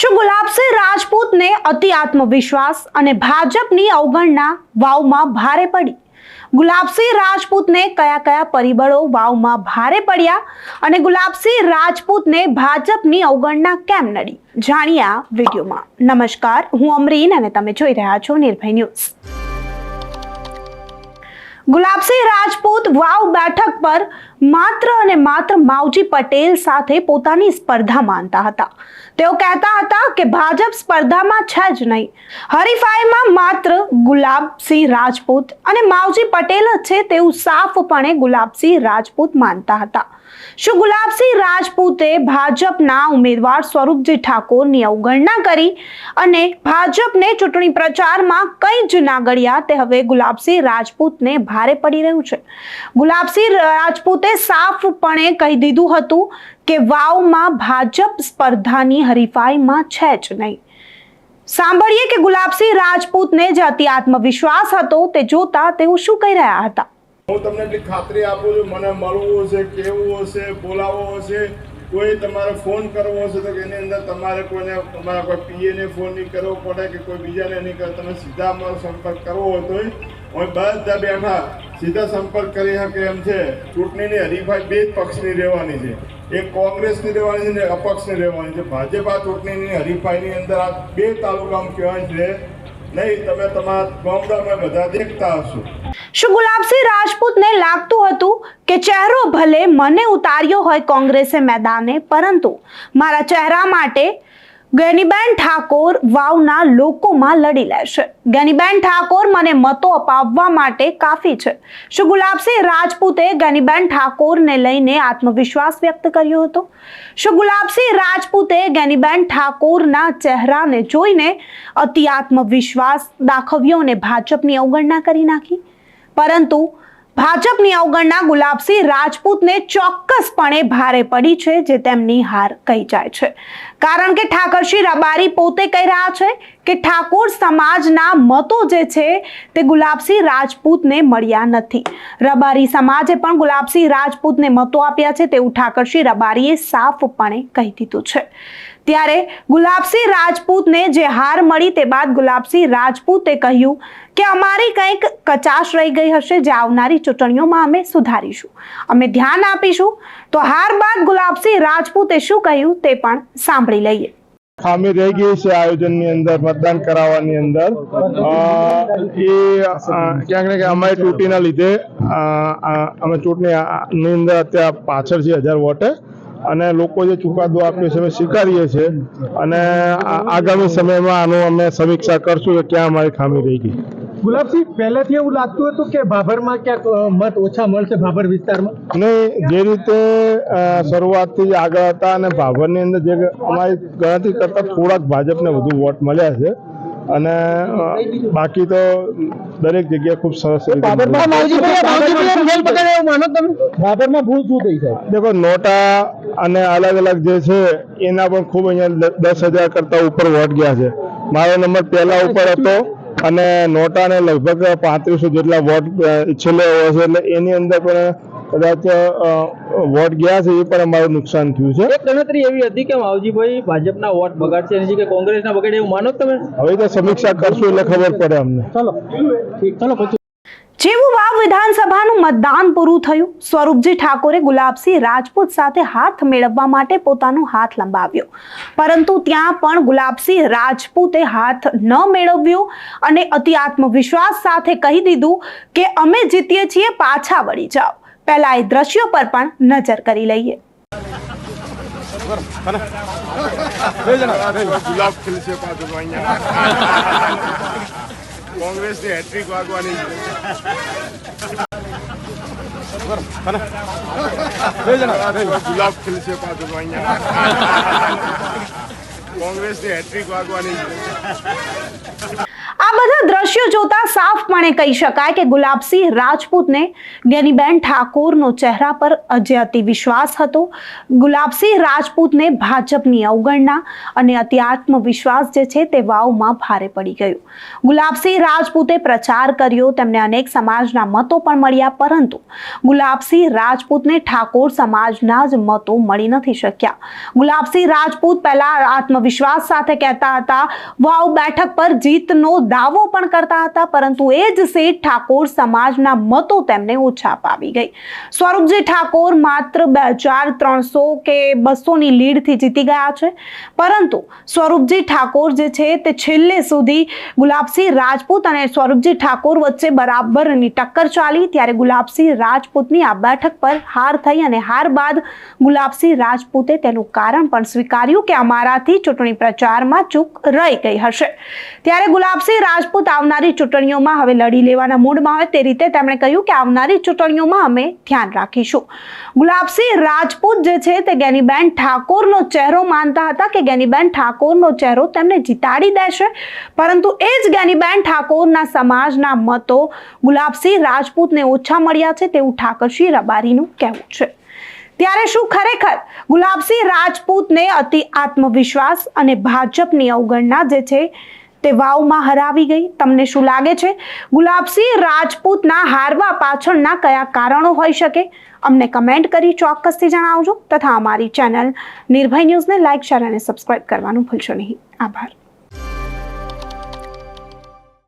શું ગુલાબસિંહ રાજપૂતને અતિ આત્મવિશ્વાસ અને ભાજપની અવગણના વાવમાં ભારે પડી? ગુલાબસિંહ રાજપૂતને કયા કયા પરિબળો વાવમાં ભારે પડ્યા અને ગુલાબસિંહ રાજપૂતને ભાજપની અવગણના કેમ નડી? જાણીયા વિડીયોમાં. નમસ્કાર, હું અમરીન અને તમે જોઈ રહ્યા છો નિર્ભય ન્યૂઝ. ગુલાબસિંહ રાજપૂત વાવ બેઠક પર માત્ર અને માત્ર માવજી પટેલ સાથે પોતાની સ્પર્ધા માનતા હતા. તેઓ કહેતા હતા કે ભાજપ સ્પર્ધામાં છે જ નહીં. હરીફાઈમાં માત્ર ગુલાબસિંહ રાજપૂત અને માવજી પટેલ જ છે તેવું સાફપણે ગુલાબસિંહ રાજપૂત માનતા હતા. શું ગુલાબસિંહ રાજપૂતે ભાજપના ઉમેદવાર સ્વરૂપજી ઠાકોરની અવગણના કરી અને ભાજપને ચૂંટણી પ્રચારમાં કંઈ જ ના ગળ્યા તે હવે ગુલાબસિંહ રાજપૂતને ભારે પડી રહ્યું છે. ગુલાબસિંહ રાજપૂતે સાફપણે કહી દીધું હતું કે વાવમાં ભાજપ સ્પર્ધાની હરીફાઈમાં છે જ નહીં. સાંભળીએ કે ગુલાબસિંહ રાજપૂતને જે અતિ આત્મવિશ્વાસ હતો તે જોતા તેઓ શું કહી રહ્યા હતા? હું તમને એટલી ખાતરી આપું છું, મને મળવું હશે કેવું હશે, બોલાવવો હશે, કોઈ તમારે ફોન કરવો હશે તો એની અંદર તમારે કોઈને, તમારા કોઈ પીએને ફોન નહીં કરવો પડે કે કોઈ બીજાને નહીં કરે. તમે સીધા અમારો સંપર્ક કરવો હોય તોય અમે બધા બેઠા. સીધા સંપર્ક કરી શકે એમ છે. ચૂંટણીની હરીફાઈ બે જ પક્ષની રહેવાની છે. એક કોંગ્રેસની રહેવાની છે ને અપક્ષની રહેવાની છે. ભાજપ આ ચૂંટણીની હરીફાઈની અંદર આ બે તાલુકામાં કહેવાય છે નહીં, તમે તમારા ગામડામાં બધા દેખતા હશો. શું ગુલાબસિંહ રાજપૂતને લાગતું હતું કે ચહેરો ભલે મને ઉતાર્યો હોય કોંગ્રેસે મેદાને, પરંતુ મારા ચહેરા માટે ગેનીબેન ઠાકોર વાવના લોકોમાં લડી લેશે ગેનીબેન ઠાકોર મને મતો અપાવવા માટે કાફી છે. શું ગુલાબસિંહ રાજપૂતે ગેનીબેન ઠાકોરને લઈને આત્મવિશ્વાસ વ્યક્ત કર્યો હતો? શું ગુલાબસિંહ રાજપૂતે ગેનીબેન ઠાકોરના ચહેરાને જોઈને અતિ આત્મવિશ્વાસ દાખવ્યો અને ભાજપની અવગણના કરી નાખી? પરંતુ ભાજપની અવગણના ગુલાબસિંહ રાજપૂતને ચોક્કસપણે ભારે પડી છે, જે તેમની હાર કહી જાય છે. કારણ કે ઠાકરસિંહ રબારી પોતે કહી રહ્યા છે કે ઠાકોર સમાજના મતો જે છે તે ગુલાબસિંહ રાજપૂતને મળ્યા નથી. રબારી સમાજે પણ ગુલાબસિંહ રાજપૂતને મતો આપ્યા છે તેવું ઠાકરસિંહ રબારીએ સાફપણે કહી દીધું છે. ત્યારે ગુલાબસિંહ રાજપૂતને જે હાર મળી તે બાદ ગુલાબસિંહ રાજપૂતે કહ્યું કે અમારી કંઈક કચાશ રહી ગઈ હશે જે આવનારી ચૂંટણીઓમાં અમે સુધારીશું. અમે ધ્યાન આપીશું. તો હાર બાદ ગુલાબસિંહ રાજપૂતે શું કહ્યું તે પણ સાંભળી લઈએ. ખામી રહી ગઈ છે આયોજનની અંદર, મતદાન કરાવવાની અંદર. એ ક્યાંક ને ક્યાંક અમારી તૂટીના લીધે અમે ચૂંટણીની અંદર અત્યારે પાછળ છે હજાર વોટે. અને લોકો જે ચુકાદો આપ્યો છે, અમે સ્વીકારીએ છીએ. અને આગામી સમયમાં આનું અમે સમીક્ષા કરશું કે ક્યાં અમારી ખામી રહી ગઈ. ગુલાબસિંહ પહેલાથી એવું લાગતું હતું કે ભાભરમાં ક્યાંક મત ઓછા મળશે ભાભર વિસ્તારમાં? નહીં જે રીતે શરૂઆતથી આગળ હતા અને ભાભરની અંદર જે અમારી ગણતરી કરતા થોડાક ભાજપને વધુ વોટ મળ્યા છે. અને બાકી તો દરેક જગ્યાએ ખૂબ સરસ રીતે મળ્યું. ભાભરમાં ભૂલ શું થઈ સાહેબ? દેખો નોટા અને અલગ અલગ જે છે એના પણ ખૂબ અહીંયા દસ હજાર કરતા ઉપર વોટ ગયા છે. મારો નંબર પહેલા ઉપર હતો. અને નોટાને લગભગ પાંત્રીસો જેટલા વોટ છેલ્લે હોય છે એટલે એની અંદર પણ કદાચ વોટ ગયા છે એ પણ અમારું નુકસાન થયું છે. એક ગણતરી એવી હતી કે માવજીભાઈ ભાજપના વોટ બગાડશે એની કે કોંગ્રેસના બગાડે એવું માનો તમે? હવે તો સમીક્ષા કરશું એટલે ખબર પડે અમને. ચલો. ઠીક ચલો જેવું વાવ વિધાનસભાનું મતદાન પૂરું થયું સ્વરૂપજી ઠાકોરે ગુલાબસિંહ રાજપૂત સાથે હાથ મેળવવા માટે પોતાનો હાથ લંબાવ્યો. પરંતુ ત્યાં પણ ગુલાબસિંહ રાજપૂતે હાથ ન મેળવ્યો અને અતિ આત્મવિશ્વાસ સાથે કહી દીધું કે અમે જીતીએ છીએ પાછા વળી જાઓ. પહેલા એ દ્રશ્યો પર પણ નજર કરી લઈએ. ગુલાબ ખીલશે પાછું અહીંયા. કોંગ્રેસની હેટ્રિક વાગવાની ગુલાબ ખીલશે પાછું અહીંયા. કોંગ્રેસની હેટ્રિક વાગવાની દ્રશ્યો જોતા સાફપણે કહી શકાય કે ગુલાબસિંહ રાજપૂતને જ્ઞાનીબેન ઠાકોરનો ચહેરા પર અજે વિશ્વાસ હતો. ગુલાબસિંહ રાજપૂતને ભાજપની અવગણના અને અતિ આત્મવિશ્વાસ જે છે તે વાવમાં ભારે પડી ગયું. ગુલાબસિંહ રાજપૂતે પ્રચાર કર્યો, તેમને અનેક સમાજના મતો પણ મળ્યા, પરંતુ ગુલાબસિંહ રાજપૂતને ઠાકોર સમાજના જ મતો મળી નથી શક્યા. ગુલાબસિંહ રાજપૂત પહેલા આત્મવિશ્વાસ સાથે કહેતા હતા, વાવ બેઠક પર જીતનો દાવો પણ કરતા હતા, પરંતુ એ જ શેઠ ઠાકોર સમાજના મતો તેમને ઓછા પાવી ગઈ. સ્વરૂપજી ઠાકોર માત્ર બે હજાર ત્રણસો કે બસોની લીડથી જીતી ગયા છે, પરંતુ સ્વરૂપજી ઠાકોર જે છે તે છેલ્લે સુધી ગુલાબસિંહ રાજપૂત અને સ્વરૂપજી ઠાકોર વચ્ચે બરાબરની ટક્કર ચાલી, ત્યારે ગુલાબસિંહ રાજપૂતની આ બેઠક પર હાર થઈ અને હાર બાદ ગુલાબસિંહ રાજપૂતે તેનું કારણ પણ સ્વીકાર્યું કે અમારાથી ચૂંટણી પ્રચારમાં ચૂક રહી ગઈ હશે. ત્યારે ગુલાબસિંહ રાજપૂત આવનારી ચૂંટણીઓમાં હવે લડી લેવાના મૂડમાં હોય તે રીતે તેમણે કહ્યું કે આવનારી ચૂંટણીઓમાં અમે ધ્યાન રાખીશું. ગુલાબસિંહ રાજપૂત જે છે તે ગેનીબેન ઠાકોરનો ચહેરો માનતા હતા કે ગેનીબેન ઠાકોરનો ચહેરો તેમને જીતાડી દેશે. પરંતુ એ જ ગેનીબેન ઠાકોરના સમાજના મતો ગુલાબસિંહ રાજપૂતને ઓછા મળ્યા છે તેવું ઠાકરસિંહ રબારીનું કહેવું છે. ત્યારે શું ખરેખર ગુલાબસિંહ રાજપૂતને અતિ આત્મવિશ્વાસ અને ભાજપની અવગણના જે છે તે વાવમાં હરાવી ગઈ. તમને શું લાગે છે? ગુલાબસિંહ રાજપૂતના હારવા પાછળના કયા કારણો હોઈ શકે? અમને કમેન્ટ કરી ચોક્કસથી જણાવજો. તથા અમારી ચેનલ નિર્ભય ન્યૂઝને લાઇક, શેર અને સબસ્ક્રાઇબ કરવાનું ભૂલશો નહીં. આભાર.